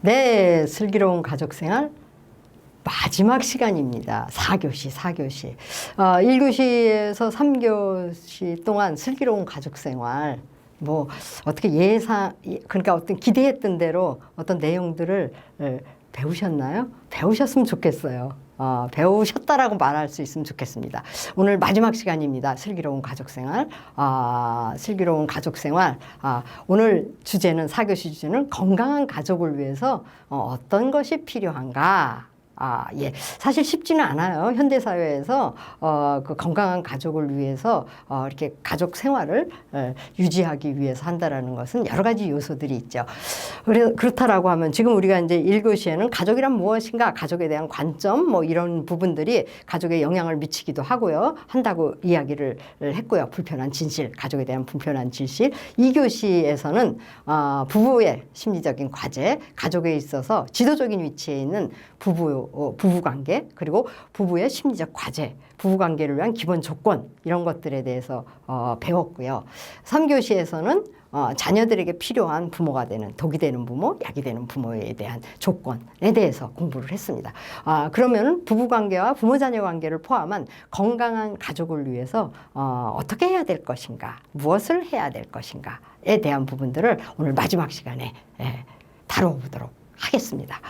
네, 슬기로운 가족 생활 마지막 시간입니다. 4교시, 4교시. 어, 1교시에서 3교시 동안 슬기로운 가족 생활 뭐 어떻게 예상 그러니까 어떤 기대했던 대로 어떤 내용들을 에, 배우셨나요? 배우셨으면 좋겠어요. 어, 배우셨다라고 말할 수 있으면 좋겠습니다. 오늘 마지막 시간입니다. 슬기로운 가족생활. 아, 슬기로운 가족생활. 아, 오늘 주제는 사교시 주제는 건강한 가족을 위해서 어, 어떤 것이 필요한가. 아, 예. 사실 쉽지는 않아요. 현대사회에서, 어, 그 건강한 가족을 위해서, 어, 이렇게 가족 생활을 에, 유지하기 위해서 한다라는 것은 여러 가지 요소들이 있죠. 그래, 그렇다라고 하면 지금 우리가 이제 1교시에는 가족이란 무엇인가, 가족에 대한 관점, 뭐 이런 부분들이 가족에 영향을 미치기도 하고요. 한다고 이야기를 했고요. 불편한 진실, 가족에 대한 불편한 진실. 2교시에서는, 어, 부부의 심리적인 과제, 가족에 있어서 지도적인 위치에 있는 부부 어, 부부 관계 그리고 부부의 심리적 과제, 부부 관계를 위한 기본 조건 이런 것들에 대해서 어, 배웠고요. 3교시에서는 어, 자녀들에게 필요한 부모가 되는 독이 되는 부모, 약이 되는 부모에 대한 조건에 대해서 공부를 했습니다. 아, 그러면 부부 관계와 부모 자녀 관계를 포함한 건강한 가족을 위해서 어, 어떻게 해야 될 것인가, 무엇을 해야 될 것인가에 대한 부분들을 오늘 마지막 시간에 예, 다뤄보도록 하겠습니다.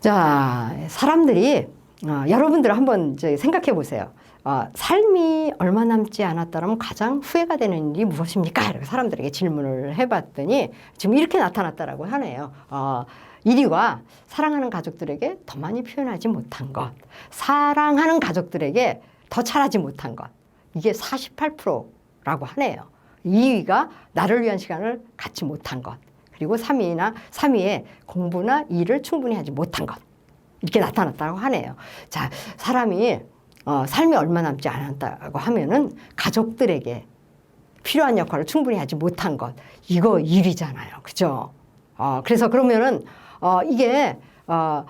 자, 사람들이 어, 여러분들 한번 생각해 보세요. 어, 삶이 얼마 남지 않았다면 가장 후회가 되는 일이 무엇입니까? 이렇게 사람들에게 질문을 해봤더니 지금 이렇게 나타났다라고 하네요. 어, 1위가 사랑하는 가족들에게 더 많이 표현하지 못한 것, 사랑하는 가족들에게 더 잘하지 못한 것. 이게 48%라고 하네요. 2위가 나를 위한 시간을 갖지 못한 것. 그리고 3위나 3위에 공부나 일을 충분히 하지 못한 것. 이렇게 나타났다고 하네요. 자, 사람이 어, 삶이 얼마 남지 않았다고 하면은 가족들에게 필요한 역할을 충분히 하지 못한 것. 이거 1위잖아요. 그죠? 어, 그래서 그러면은 어, 이게 어,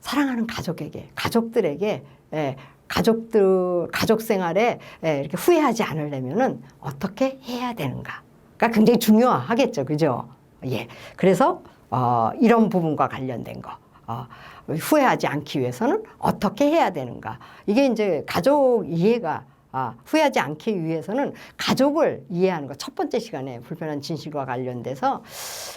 사랑하는 가족에게, 가족들에게 예, 가족들 가족 생활에 예, 이렇게 후회하지 않으려면은 어떻게 해야 되는가가 굉장히 중요하겠죠, 그죠? 예, 그래서 어, 이런 부분과 관련된 거 어, 후회하지 않기 위해서는 어떻게 해야 되는가? 이게 이제 가족 이해가 아, 후회하지 않기 위해서는 가족을 이해하는 것. 첫 번째 시간에 불편한 진실과 관련돼서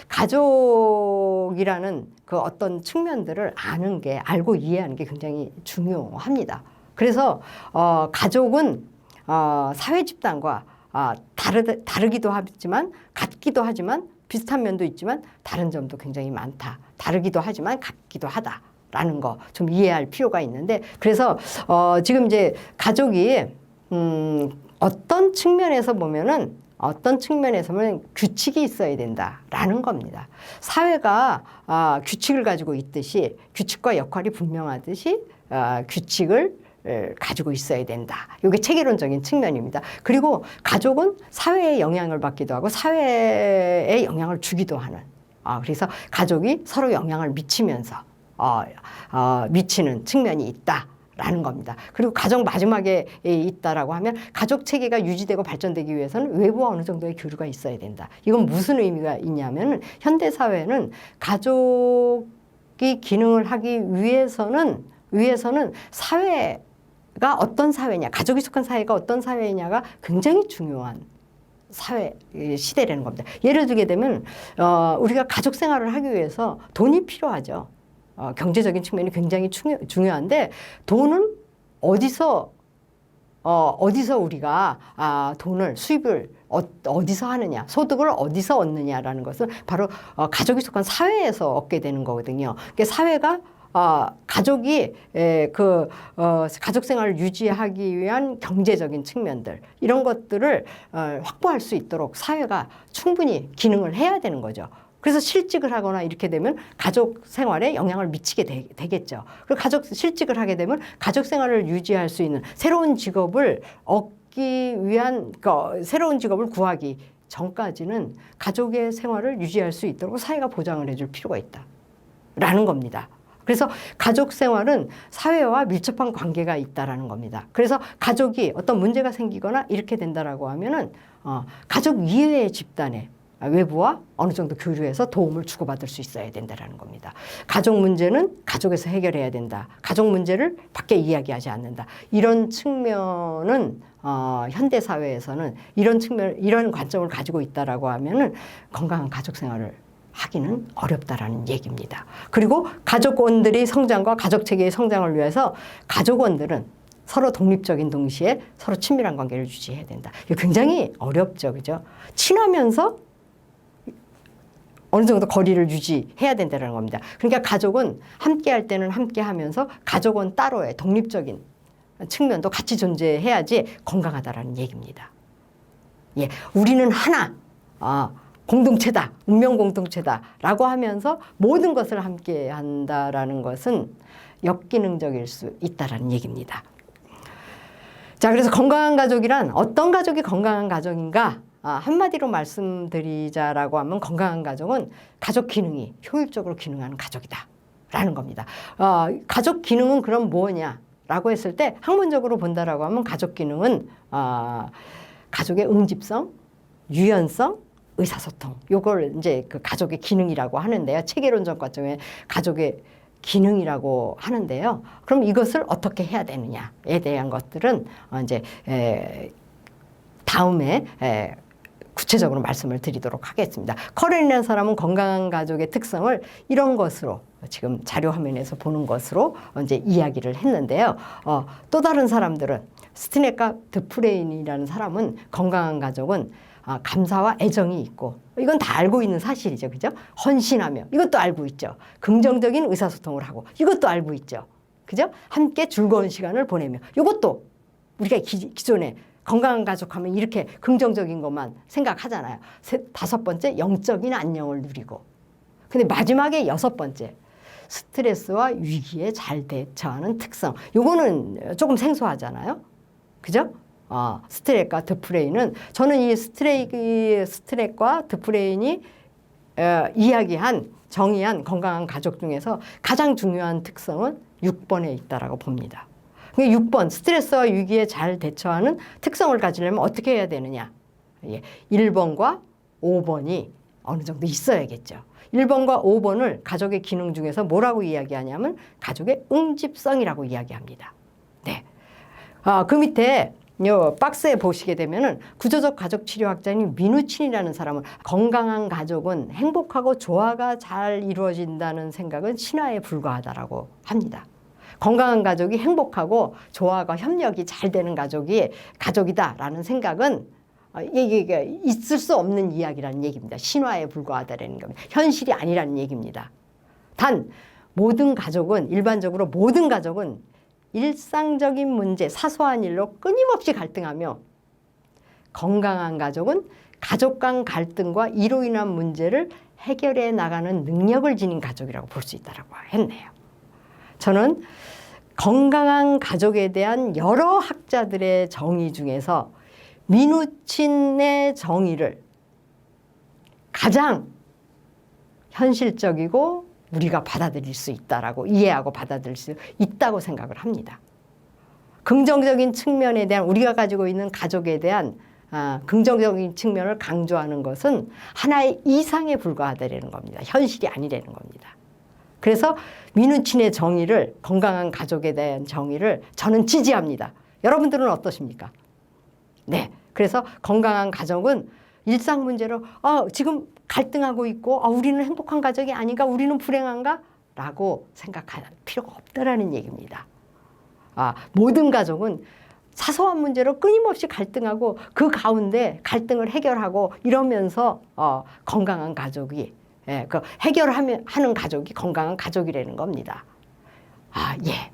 가족이라는 그 어떤 측면들을 아는 게, 알고 이해하는 게 굉장히 중요합니다. 그래서, 어, 가족은, 어, 사회 집단과 아, 다르, 다르기도 하지만, 같기도 하지만, 비슷한 면도 있지만, 다른 점도 굉장히 많다. 다르기도 하지만, 같기도 하다. 라는 거 좀 이해할 필요가 있는데, 그래서, 어, 지금 이제 가족이 음, 어떤 측면에서 보면은 어떤 측면에서 보면 규칙이 있어야 된다라는 겁니다. 사회가 아, 규칙을 가지고 있듯이 규칙과 역할이 분명하듯이 아, 규칙을 에, 가지고 있어야 된다. 이게 체계론적인 측면입니다. 그리고 가족은 사회의 영향을 받기도 하고 사회에 영향을 주기도 하는. 아, 그래서 가족이 서로 영향을 미치면서 어, 어, 미치는 측면이 있다. 라는 겁니다. 그리고 가정 마지막에 있다라고 하면 가족 체계가 유지되고 발전되기 위해서는 외부와 어느 정도의 교류가 있어야 된다. 이건 무슨 의미가 있냐면 현대 사회는 가족이 기능을 하기 위해서는 위해서는 사회 가 어떤 사회냐, 가족이 속한 사회가 어떤 사회냐가 굉장히 중요한 사회 시대라는 겁니다. 예를 들게 되면 어, 우리가 가족 생활을 하기 위해서 돈이 필요하죠. 어, 경제적인 측면이 굉장히 중요, 중요한데 돈은 어디서 어, 어디서 우리가 아, 돈을 수입을 어, 어디서 하느냐 소득을 어디서 얻느냐라는 것은 바로 어, 가족이 속한 사회에서 얻게 되는 거거든요. 그러니까 사회가 어, 가족이 에, 그 어, 가족 생활을 유지하기 위한 경제적인 측면들 이런 것들을 어, 확보할 수 있도록 사회가 충분히 기능을 해야 되는 거죠. 그래서 실직을 하거나 이렇게 되면 가족 생활에 영향을 미치게 되, 겠죠 그리고 가족 실직을 하게 되면 가족 생활을 유지할 수 있는 새로운 직업을 얻기 위한 그 새로운 직업을 구하기 전까지는 가족의 생활을 유지할 수 있도록 사회가 보장을 해줄 필요가 있다. 라는 겁니다. 그래서 가족 생활은 사회와 밀접한 관계가 있다라는 겁니다. 그래서 가족이 어떤 문제가 생기거나 이렇게 된다라고 하면은 어, 가족 이외의 집단에 외부와 어느 정도 교류해서 도움을 주고받을 수 있어야 된다라는 겁니다. 가족 문제는 가족에서 해결해야 된다. 가족 문제를 밖에 이야기하지 않는다. 이런 측면은 어, 현대 사회에서는 이런 측면, 이런 관점을 가지고 있다라고 하면은 건강한 가족 생활을 하기는 어렵다라는 얘기입니다. 그리고 가족원들의 성장과 가족 체계의 성장을 위해서 가족원들은 서로 독립적인 동시에 서로 친밀한 관계를 유지해야 된다. 이거 굉장히 어렵죠, 그죠? 친하면서 어느 정도 거리를 유지해야 된다는 겁니다. 그러니까 가족은 함께 할 때는 함께 하면서 가족은 따로의 독립적인 측면도 같이 존재해야지 건강하다라는 얘기입니다. 예, 우리는 하나, 아, 공동체다, 운명 공동체다라고 하면서 모든 것을 함께 한다라는 것은 역기능적일 수 있다라는 얘기입니다. 자, 그래서 건강한 가족이란 어떤 가족이 건강한 가족인가? 아, 한마디로 말씀드리자라고 하면 건강한 가족은 가족 기능이 효율적으로 기능하는 가족이다. 라는 겁니다. 어, 가족 기능은 그럼 뭐냐? 라고 했을 때 학문적으로 본다라고 하면 가족 기능은 어, 가족의 응집성, 유연성, 의사소통. 요걸 이제 그 가족의 기능이라고 하는데요. 체계론적 관점에 가족의 기능이라고 하는데요. 그럼 이것을 어떻게 해야 되느냐에 대한 것들은 어, 이제 에, 다음에 에, 구체적으로 말씀을 드리도록 하겠습니다. 커렌이라는 사람은 건강한 가족의 특성을 이런 것으로 지금 자료 화면에서 보는 것으로 이제 이야기를 했는데요. 어, 또 다른 사람들은 스티네카 드프레인이라는 사람은 건강한 가족은 아, 감사와 애정이 있고 이건 다 알고 있는 사실이죠. 그죠? 헌신하며 이것도 알고 있죠. 긍정적인 의사소통을 하고 이것도 알고 있죠. 그죠? 함께 즐거운 시간을 보내며 이것도 우리가 기, 기존에 건강한 가족하면 이렇게 긍정적인 것만 생각하잖아요. 세, 다섯 번째 영적인 안녕을 누리고. 근데 마지막에 여섯 번째 스트레스와 위기에 잘 대처하는 특성. 요거는 조금 생소하잖아요. 그죠? 어, 스트레스과 드프레인은 저는 이 스트레이 스트레스과 드프레인이 어, 이야기한 정의한 건강한 가족 중에서 가장 중요한 특성은 6번에 있다라고 봅니다. 6번 그러니까 스트레스와 위기에 잘 대처하는 특성을 가지려면 어떻게 해야 되느냐? 예, 1번과 5번이 어느 정도 있어야겠죠. 1번과 5번을 가족의 기능 중에서 뭐라고 이야기하냐면 가족의 응집성이라고 이야기합니다. 네. 아, 그 밑에 요 박스에 보시게 되면은 구조적 가족 치료학자인 민우친이라는 사람은 건강한 가족은 행복하고 조화가 잘 이루어진다는 생각은 신화에 불과하다라고 합니다. 건강한 가족이 행복하고 조화가 협력이 잘 되는 가족이 가족이다라는 생각은 어, 이게 있을 수 없는 이야기라는 얘기입니다. 신화에 불과하다라는 겁니다. 현실이 아니라는 얘기입니다. 단 모든 가족은 일반적으로 모든 가족은 일상적인 문제, 사소한 일로 끊임없이 갈등하며 건강한 가족은 가족 간 갈등과 이로 인한 문제를 해결해 나가는 능력을 지닌 가족이라고 볼 수 있다고 했네요. 저는 건강한 가족에 대한 여러 학자들의 정의 중에서 민우친의 정의를 가장 현실적이고 우리가 받아들일 수 있다라고 이해하고 받아들일 수 있다고 생각을 합니다. 긍정적인 측면에 대한 우리가 가지고 있는 가족에 대한 아, 긍정적인 측면을 강조하는 것은 하나의 이상에 불과하다는 겁니다. 현실이 아니라는 겁니다. 그래서 민우친의 정의를 건강한 가족에 대한 정의를 저는 지지합니다. 여러분들은 어떠십니까? 네. 그래서 건강한 가족은 일상 문제로 어, 지금 갈등하고 있고 어, 우리는 행복한 가족이 아닌가 우리는 불행한가 라고 생각할 필요가 없다라는 얘기입니다. 아, 모든 가족은 사소한 문제로 끊임없이 갈등하고 그 가운데 갈등을 해결하고 이러면서 어, 건강한 가족이 예, 그 해결하면 하는 가족이 건강한 가족이라는 겁니다. 아 예.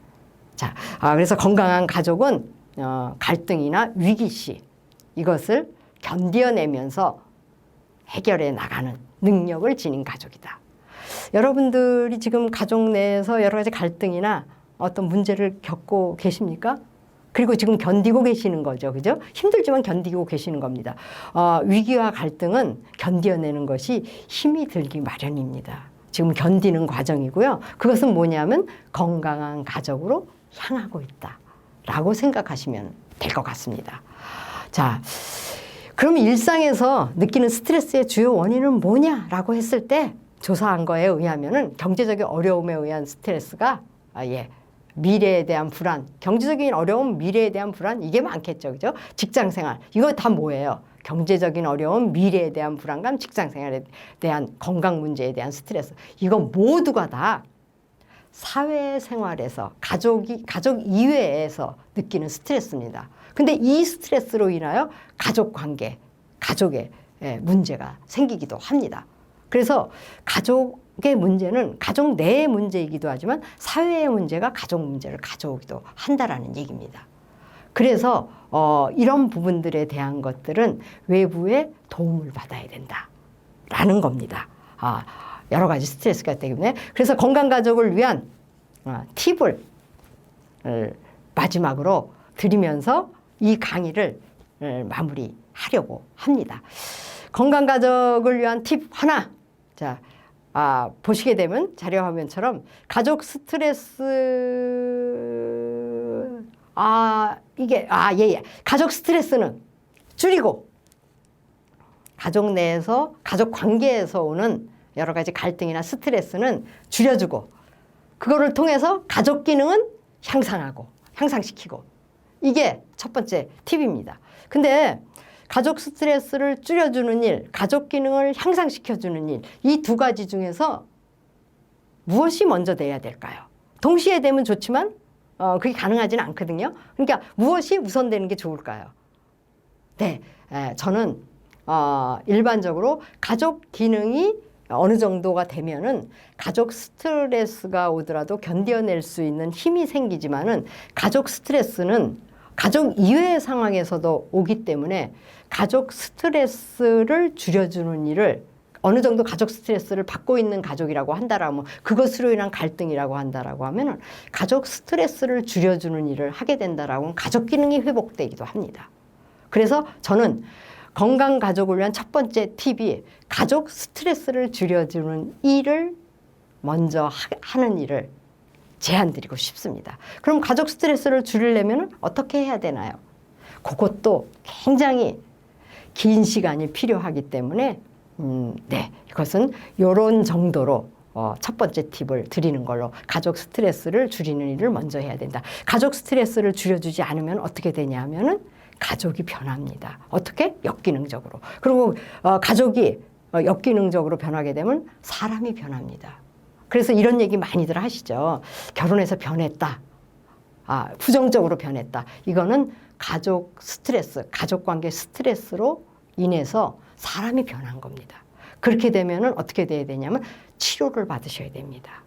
자, 아, 그래서 건강한 가족은 어, 갈등이나 위기 시 이것을 견뎌내면서 해결해 나가는 능력을 지닌 가족이다. 여러분들이 지금 가족 내에서 여러 가지 갈등이나 어떤 문제를 겪고 계십니까? 그리고 지금 견디고 계시는 거죠. 그죠? 힘들지만 견디고 계시는 겁니다. 어, 위기와 갈등은 견뎌내는 것이 힘이 들기 마련입니다. 지금 견디는 과정이고요. 그것은 뭐냐면 건강한 가족으로 향하고 있다 라고 생각하시면 될 것 같습니다. 자, 그럼 일상에서 느끼는 스트레스의 주요 원인은 뭐냐라고 했을 때 조사한 거에 의하면은 경제적인 어려움에 의한 스트레스가 아, 예. 미래에 대한 불안, 경제적인 어려움, 미래에 대한 불안 이게 많겠죠, 그죠? 직장 생활 이거 다 뭐예요? 경제적인 어려움, 미래에 대한 불안감, 직장 생활에 대한 건강 문제에 대한 스트레스 이거 모두가 다 사회 생활에서 가족이 가족 이외에서 느끼는 스트레스입니다. 근데 이 스트레스로 인하여 가족 관계, 가족의 예, 문제가 생기기도 합니다. 그래서 가족의 문제는 가족 내의 문제이기도 하지만 사회의 문제가 가족 문제를 가져오기도 한다라는 얘기입니다. 그래서 어, 이런 부분들에 대한 것들은 외부의 도움을 받아야 된다라는 겁니다. 아, 여러 가지 스트레스가 때문에 그래서 건강 가족을 위한 어, 팁을 어, 마지막으로 드리면서 이 강의를 어, 마무리하려고 합니다. 건강 가족을 위한 팁 하나. 자, 아, 보시게 되면 자료 화면처럼 가족 스트레스 아, 이게 아, 예, 예. 가족 스트레스는 줄이고 가족 내에서 가족 관계에서 오는 여러 가지 갈등이나 스트레스는 줄여주고 그거를 통해서 가족 기능은 향상하고 향상시키고 이게 첫 번째 팁입니다. 근데 가족 스트레스를 줄여주는 일, 가족 기능을 향상시켜주는 일, 이 두 가지 중에서 무엇이 먼저 돼야 될까요? 동시에 되면 좋지만 어, 그게 가능하지는 않거든요. 그러니까 무엇이 우선되는 게 좋을까요? 네, 에, 저는 어, 일반적으로 가족 기능이 어느 정도가 되면은 가족 스트레스가 오더라도 견뎌낼 수 있는 힘이 생기지만은 가족 스트레스는 가족 이외의 상황에서도 오기 때문에 가족 스트레스를 줄여주는 일을 어느 정도 가족 스트레스를 받고 있는 가족이라고 한다라면 그것으로 인한 갈등이라고 한다라고 하면은 가족 스트레스를 줄여주는 일을 하게 된다라고 하면 가족 기능이 회복되기도 합니다. 그래서 저는 건강 가족을 위한 첫 번째 팁이 가족 스트레스를 줄여주는 일을 먼저 하는 일을 제안 드리고 싶습니다. 그럼 가족 스트레스를 줄이려면 어떻게 해야 되나요? 그것도 굉장히 긴 시간이 필요하기 때문에 음, 네 이것은 이런 정도로 어, 첫 번째 팁을 드리는 걸로 가족 스트레스를 줄이는 일을 먼저 해야 된다. 가족 스트레스를 줄여주지 않으면 어떻게 되냐 하면은 가족이 변합니다. 어떻게? 역기능적으로. 그리고 어, 가족이 어, 역기능적으로 변하게 되면 사람이 변합니다. 그래서 이런 얘기 많이들 하시죠. 결혼해서 변했다. 아, 부정적으로 변했다. 이거는 가족 스트레스, 가족 관계 스트레스로 인해서 사람이 변한 겁니다. 그렇게 되면은 어떻게 돼야 되냐면 치료를 받으셔야 됩니다.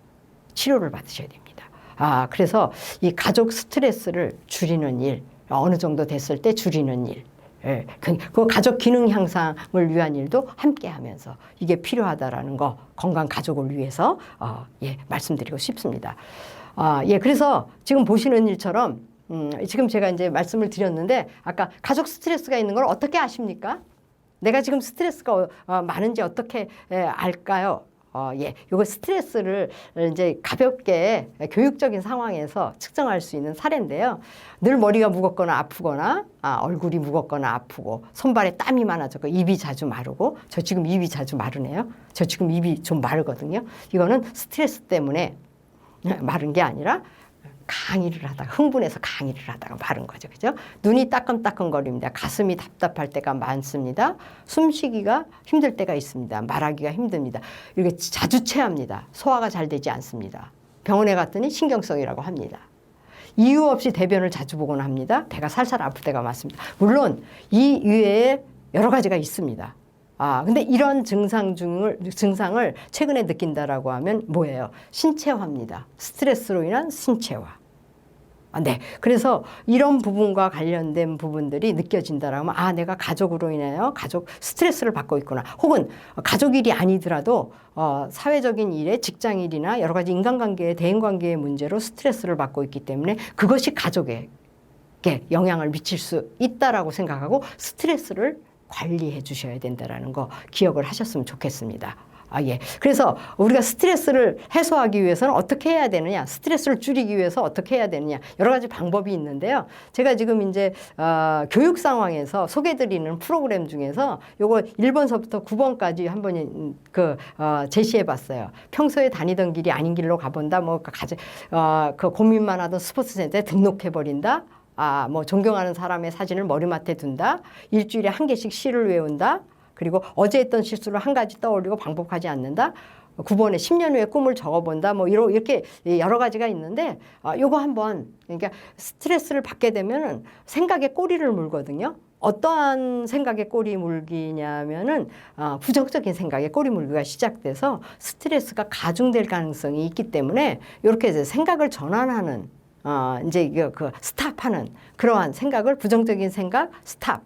치료를 받으셔야 됩니다. 아, 그래서 이 가족 스트레스를 줄이는 일, 어느 정도 됐을 때 줄이는 일, 예, 그, 그 가족 기능 향상을 위한 일도 함께 하면서 이게 필요하다라는 거 건강 가족을 위해서 어, 예, 말씀드리고 싶습니다. 아, 예, 그래서 지금 보시는 일처럼 음, 지금 제가 이제 말씀을 드렸는데 아까 가족 스트레스가 있는 걸 어떻게 아십니까? 내가 지금 스트레스가 어, 많은지 어떻게 예, 알까요? 어, 예, 요거 스트레스를 이제 가볍게 교육적인 상황에서 측정할 수 있는 사례인데요. 늘 머리가 무겁거나 아프거나, 아, 얼굴이 무겁거나 아프고, 손발에 땀이 많아졌고, 입이 자주 마르고, 저 지금 입이 자주 마르네요. 저 지금 입이 좀 마르거든요. 이거는 스트레스 때문에 마른 게 아니라 강의를 하다가 흥분해서 강의를 하다가 마른 거죠. 그죠? 눈이 따끔따끔거립니다. 가슴이 답답할 때가 많습니다. 숨쉬기가 힘들 때가 있습니다. 말하기가 힘듭니다. 이렇게 자주 체합니다. 소화가 잘 되지 않습니다. 병원에 갔더니 신경성이라고 합니다. 이유 없이 대변을 자주 보곤 합니다. 배가 살살 아플 때가 많습니다. 물론 이 이외에 여러 가지가 있습니다. 아, 근데 이런 증상 중을, 증상을 최근에 느낀다라고 하면 뭐예요? 신체화입니다. 스트레스로 인한 신체화. 아, 네. 그래서 이런 부분과 관련된 부분들이 느껴진다라면 아, 내가 가족으로 인하여 가족 스트레스를 받고 있구나. 혹은 가족 일이 아니더라도 어, 사회적인 일에 직장 일이나 여러 가지 인간관계의 대인관계의 문제로 스트레스를 받고 있기 때문에 그것이 가족에 영향을 미칠 수 있다라고 생각하고 스트레스를 관리해 주셔야 된다라는 거 기억을 하셨으면 좋겠습니다. 아, 예. 그래서 우리가 스트레스를 해소하기 위해서는 어떻게 해야 되느냐, 스트레스를 줄이기 위해서 어떻게 해야 되느냐, 여러 가지 방법이 있는데요. 제가 지금 이제, 어, 교육 상황에서 소개드리는 프로그램 중에서 요거 1번서부터 9번까지 한번 음, 그, 어, 제시해 봤어요. 평소에 다니던 길이 아닌 길로 가본다, 뭐, 가지, 어, 그 고민만 하던 스포츠 센터에 등록해 버린다. 아, 뭐, 존경하는 사람의 사진을 머리맡에 둔다. 일주일에 한 개씩 시를 외운다. 그리고 어제 했던 실수를 한 가지 떠올리고 반복하지 않는다. 9번에 10년 후에 꿈을 적어본다. 뭐 이런 이렇게 여러 가지가 있는데 아, 요거 한번 그러니까 스트레스를 받게 되면은 생각에 꼬리를 물거든요. 어떠한 생각에 꼬리 물기냐면은 어, 부정적인 생각에 꼬리 물기가 시작돼서 스트레스가 가중될 가능성이 있기 때문에 이렇게 이제 생각을 전환하는 어, 이제 이거 그 스탑하는 그러한 생각을 부정적인 생각 스탑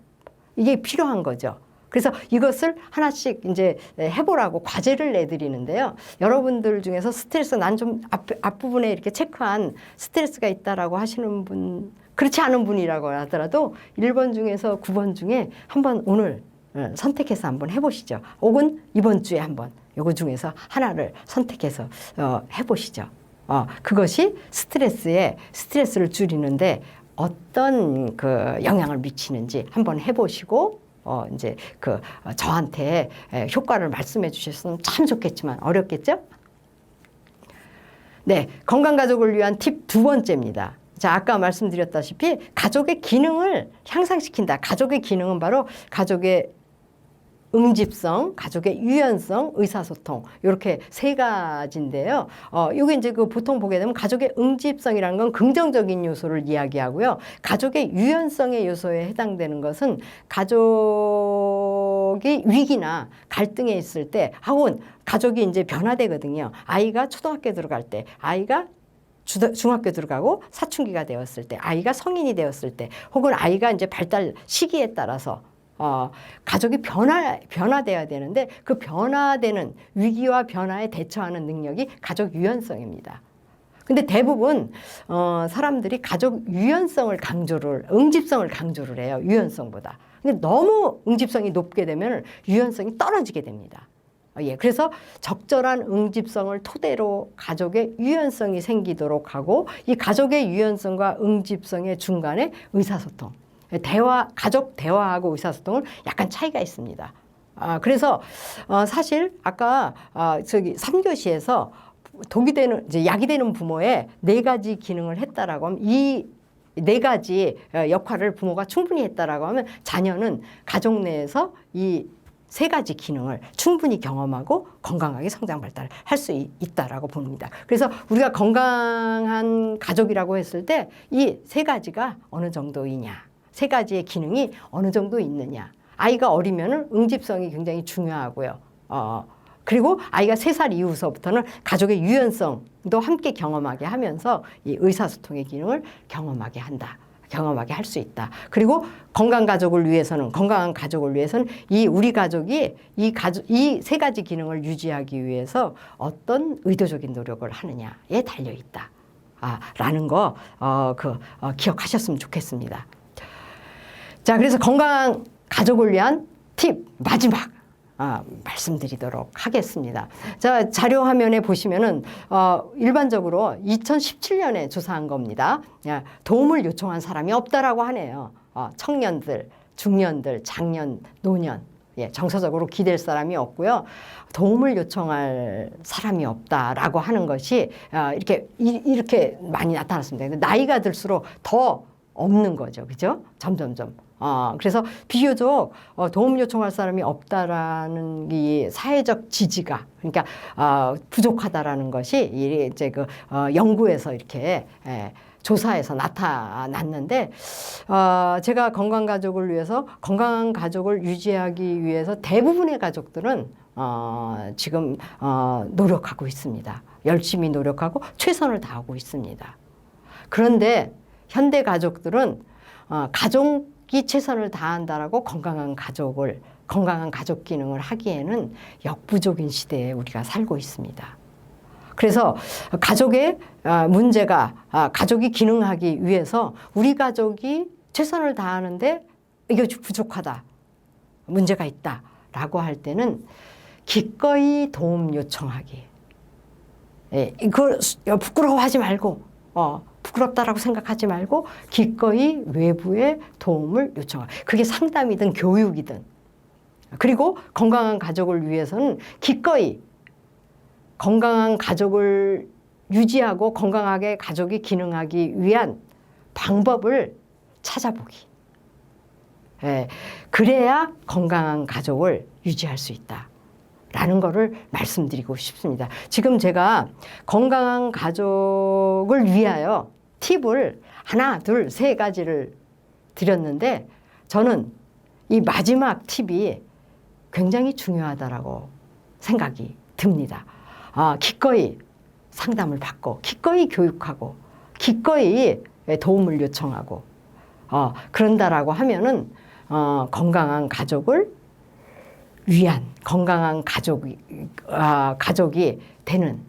이게 필요한 거죠. 그래서 이것을 하나씩 이제 해보라고 과제를 내드리는데요. 여러분들 중에서 스트레스 난 좀 앞부분에 이렇게 체크한 스트레스가 있다라고 하시는 분, 그렇지 않은 분이라고 하더라도 1번 중에서 9번 중에 한번 오늘 어, 선택해서 한번 해보시죠. 혹은 이번 주에 한번 요거 중에서 하나를 선택해서 어, 해보시죠. 어, 그것이 스트레스에 스트레스를 줄이는데 어떤 그 영향을 미치는지 한번 해보시고 어 이제 그 어, 저한테 에, 효과를 말씀해 주셨으면 참 좋겠지만 어렵겠죠? 네, 건강 가족을 위한 팁 두 번째입니다. 자, 아까 말씀드렸다시피 가족의 기능을 향상시킨다. 가족의 기능은 바로 가족의 응집성, 가족의 유연성, 의사소통 이렇게 세 가지인데요. 어, 이게 이제 그 보통 보게 되면 가족의 응집성이라는 건 긍정적인 요소를 이야기하고요. 가족의 유연성의 요소에 해당되는 것은 가족이 위기나 갈등에 있을 때 하고는 가족이 이제 변화되거든요. 아이가 초등학교 들어갈 때, 아이가 중학교 들어가고 사춘기가 되었을 때, 아이가 성인이 되었을 때, 혹은 아이가 이제 발달 시기에 따라서 어, 가족이 변화, 변화돼야 되는데 그 변화되는 위기와 변화에 대처하는 능력이 가족 유연성입니다. 근데 대부분 어, 사람들이 가족 유연성을 강조를 응집성을 강조를 해요 유연성보다. 근데 너무 응집성이 높게 되면 유연성이 떨어지게 됩니다. 어, 예, 그래서 적절한 응집성을 토대로 가족의 유연성이 생기도록 하고 이 가족의 유연성과 응집성의 중간에 의사소통. 대화, 가족 대화하고 의사소통은 약간 차이가 있습니다. 아, 그래서, 어, 사실, 아까, 아, 저기, 3교시에서 독이 되는, 이제 약이 되는 부모의 네 가지 기능을 했다라고 하면 이 네 가지 어, 역할을 부모가 충분히 했다라고 하면 자녀는 가족 내에서 이세 가지 기능을 충분히 경험하고 건강하게 성장 발달을 할 수 있다라고 봅니다. 그래서 우리가 건강한 가족이라고 했을 때 이 세 가지가 어느 정도이냐. 세 가지의 기능이 어느 정도 있느냐. 아이가 어리면은 응집성이 굉장히 중요하고요. 어, 그리고 아이가 세 살 이후서부터는 가족의 유연성도 함께 경험하게 하면서 이 의사소통의 기능을 경험하게 한다. 경험하게 할 수 있다. 그리고 건강 가족을 위해서는 건강한 가족을 위해서는 이 우리 가족이 이 가족 이 세 가지 기능을 유지하기 위해서 어떤 의도적인 노력을 하느냐에 달려 있다. 아, 라는 거, 어, 그, 어, 기억하셨으면 좋겠습니다. 자, 그래서 건강한 가족을 위한 팁 마지막 아, 말씀드리도록 하겠습니다. 자, 자료 화면에 보시면은 어, 일반적으로 2017년에 조사한 겁니다. 야, 도움을 요청한 사람이 없다라고 하네요. 어, 청년들, 중년들, 장년, 노년. 예, 정서적으로 기댈 사람이 없고요. 도움을 요청할 사람이 없다라고 하는 것이 어, 이렇게 이, 이렇게 많이 나타났습니다. 나이가 들수록 더 없는 거죠, 그죠? 점점점 어, 그래서 비교적 어, 도움 요청할 사람이 없다라는 이 사회적 지지가 그러니까 어, 부족하다라는 것이 이제 그 어, 연구에서 이렇게 예, 조사에서 나타났는데 어, 제가 건강 가족을 위해서 건강한 가족을 유지하기 위해서 대부분의 가족들은 어, 지금 어, 노력하고 있습니다. 열심히 노력하고 최선을 다하고 있습니다. 그런데 현대 가족들은 어, 가족 이 최선을 다한다라고 건강한 가족을 건강한 가족 기능을 하기에는 역부족인 시대에 우리가 살고 있습니다. 그래서 가족의 아, 문제가 아, 가족이 기능하기 위해서 우리 가족이 최선을 다하는데 이게 부족하다. 문제가 있다라고 할 때는 기꺼이 도움 요청하기. 예, 이걸 부끄러워하지 말고, 어, 부끄럽다라고 생각하지 말고 기꺼이 외부의 도움을 요청하기. 그게 상담이든 교육이든. 그리고 건강한 가족을 위해서는 기꺼이 건강한 가족을 유지하고 건강하게 가족이 기능하기 위한 방법을 찾아보기. 예, 그래야 건강한 가족을 유지할 수 있다. 라는 거를 말씀드리고 싶습니다. 지금 제가 건강한 가족을 위하여 팁을 하나, 둘, 세 가지를 드렸는데 저는 이 마지막 팁이 굉장히 중요하다라고 생각이 듭니다. 아, 기꺼이 상담을 받고, 기꺼이 교육하고, 기꺼이 도움을 요청하고, 어, 그런다라고 하면은 어, 건강한 가족을 위한 건강한 가족이 아, 가족이 되는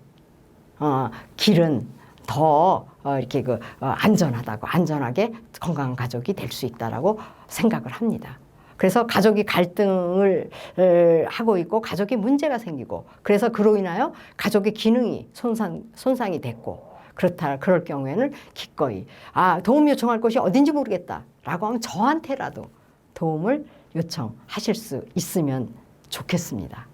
어, 길은 더 어, 이렇게 그 어, 안전하다고 안전하게 건강한 가족이 될 수 있다라고 생각을 합니다. 그래서 가족이 갈등을 을, 하고 있고 가족이 문제가 생기고 그래서 그로 인하여 가족의 기능이 손상 손상이 됐고 그렇다 그럴 경우에는 기꺼이 아 도움 요청할 곳이 어딘지 모르겠다라고 하면 저한테라도 도움을 요청하실 수 있으면 좋겠습니다.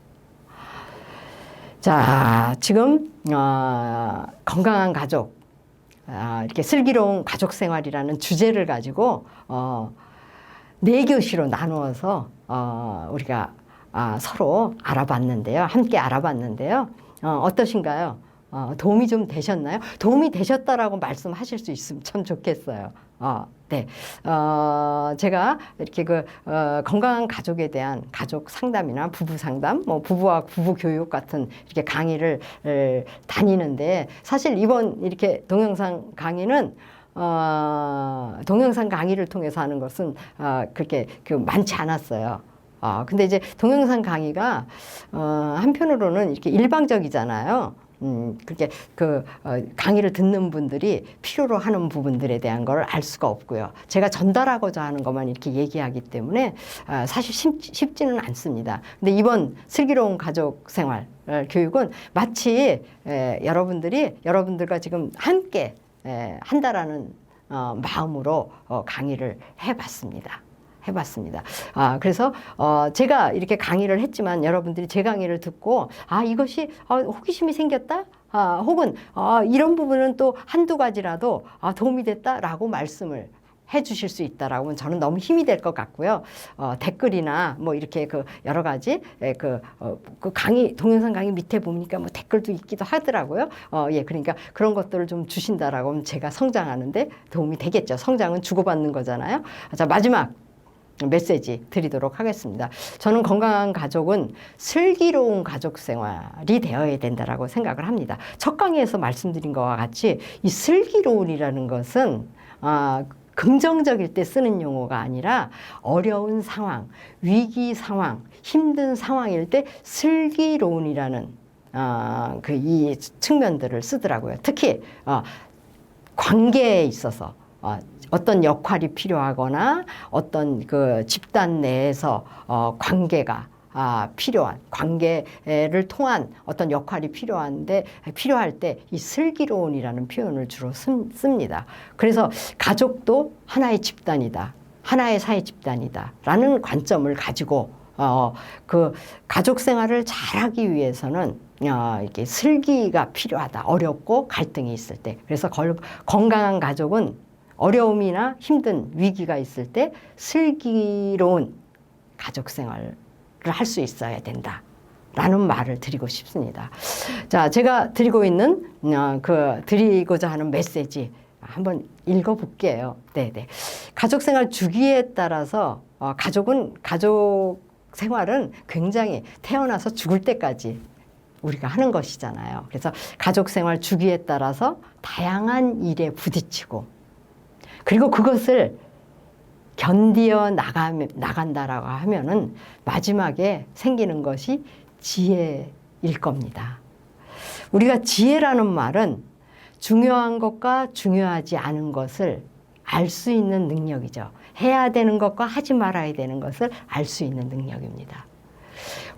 자, 지금 어, 건강한 가족, 아, 이렇게 슬기로운 가족 생활이라는 주제를 가지고 어, 네 교시로 나누어서 어, 우리가 아, 서로 알아봤는데요, 함께 알아봤는데요. 어, 어떠신가요? 어, 도움이 좀 되셨나요? 도움이 되셨다라고 말씀하실 수 있으면 참 좋겠어요. 어, 네. 어, 제가 이렇게 그, 어, 건강한 가족에 대한 가족 상담이나 부부 상담, 뭐 부부와 부부 교육 같은 이렇게 강의를 에, 다니는데 사실 이번 이렇게 동영상 강의는 어, 동영상 강의를 통해서 하는 것은 어, 그렇게 그 많지 않았어요. 어, 근데 이제 동영상 강의가 어, 한편으로는 이렇게 일방적이잖아요. 음, 그렇게 그 어, 강의를 듣는 분들이 필요로 하는 부분들에 대한 걸 알 수가 없고요. 제가 전달하고자 하는 것만 이렇게 얘기하기 때문에 아, 사실 쉽, 쉽지는 않습니다. 근데 이번 슬기로운 가족 생활 어, 교육은 마치 에, 여러분들이 여러분들과 지금 함께 에, 한다라는 어, 마음으로 어, 강의를 해봤습니다. 해봤습니다. 아, 그래서, 어, 제가 이렇게 강의를 했지만 여러분들이 제 강의를 듣고, 아, 이것이, 어, 호기심이 생겼다? 아, 혹은, 아, 이런 부분은 또 한두 가지라도 아, 도움이 됐다라고 말씀을 해 주실 수 있다라고 하면 저는 너무 힘이 될 것 같고요. 어, 댓글이나 뭐 이렇게 그 여러 가지 에, 그, 어, 그 강의 동영상 강의 밑에 보니까 뭐 댓글도 있기도 하더라고요. 어, 예, 그러니까 그런 것들을 좀 주신다라고 하면 제가 성장하는데 도움이 되겠죠. 성장은 주고받는 거잖아요. 자 마지막 메시지 드리도록 하겠습니다. 저는 건강한 가족은 슬기로운 가족 생활이 되어야 된다라고 생각을 합니다. 첫 강의에서 말씀드린 것과 같이 이 슬기로운이라는 것은 아, 긍정적일 때 쓰는 용어가 아니라 어려운 상황, 위기 상황, 힘든 상황일 때 슬기로운이라는 아, 그이 측면들을 쓰더라고요. 특히 어, 관계에 있어서 어, 어떤 역할이 필요하거나 어떤 그 집단 내에서 어, 관계가 아, 필요한 관계를 통한 어떤 역할이 필요한데 필요할 때 이 슬기로운이라는 표현을 주로 씁니다. 그래서 가족도 하나의 집단이다. 하나의 사회 집단이다 라는 관점을 가지고 어, 그 가족 생활을 잘하기 위해서는 어, 이렇게 슬기가 필요하다. 어렵고 갈등이 있을 때. 그래서 걸, 건강한 가족은 어려움이나 힘든 위기가 있을 때 슬기로운 가족 생활을 할 수 있어야 된다. 라는 말을 드리고 싶습니다. 자, 제가 드리고 있는, 어, 그, 드리고자 하는 메시지 한번 읽어볼게요. 네 네. 가족 생활 주기에 따라서, 어, 가족은, 가족 생활은 굉장히 태어나서 죽을 때까지 우리가 하는 것이잖아요. 그래서 가족 생활 주기에 따라서 다양한 일에 부딪히고, 그리고 그것을 견디어 나가, 나간다라고 하면은 마지막에 생기는 것이 지혜일 겁니다. 우리가 지혜라는 말은 중요한 것과 중요하지 않은 것을 알 수 있는 능력이죠. 해야 되는 것과 하지 말아야 되는 것을 알 수 있는 능력입니다.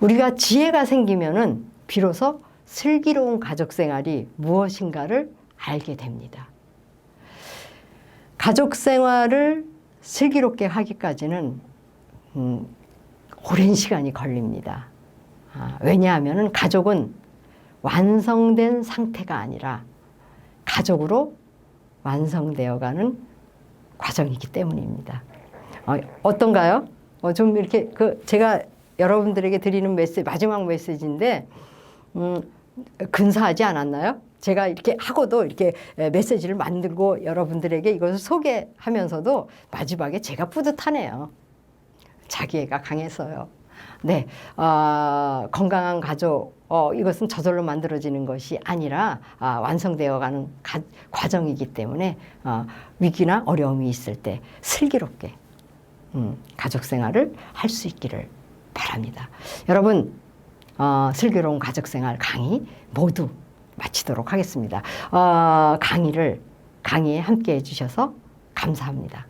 우리가 지혜가 생기면은 비로소 슬기로운 가족 생활이 무엇인가를 알게 됩니다. 가족 생활을 슬기롭게 하기까지는 음, 오랜 시간이 걸립니다. 아, 왜냐하면 가족은 완성된 상태가 아니라 가족으로 완성되어가는 과정이기 때문입니다. 어, 떤가요 어, 좀 이렇게 그 제가 여러분들에게 드리는 메시지 마지막 메시지인데 음, 근사하지 않았나요? 제가 이렇게 하고도 이렇게 메시지를 만들고 여러분들에게 이것을 소개하면서도 마지막에 제가 뿌듯하네요. 자기애가 강해서요. 네, 어, 건강한 가족, 어, 이것은 저절로 만들어지는 것이 아니라 아, 완성되어 가는 가, 과정이기 때문에 어, 위기나 어려움이 있을 때 슬기롭게 음, 가족 생활을 할 수 있기를 바랍니다. 여러분, 어, 슬기로운 가족 생활 강의 모두 마치도록 하겠습니다. 어, 강의를 강의에 함께 해주셔서 감사합니다.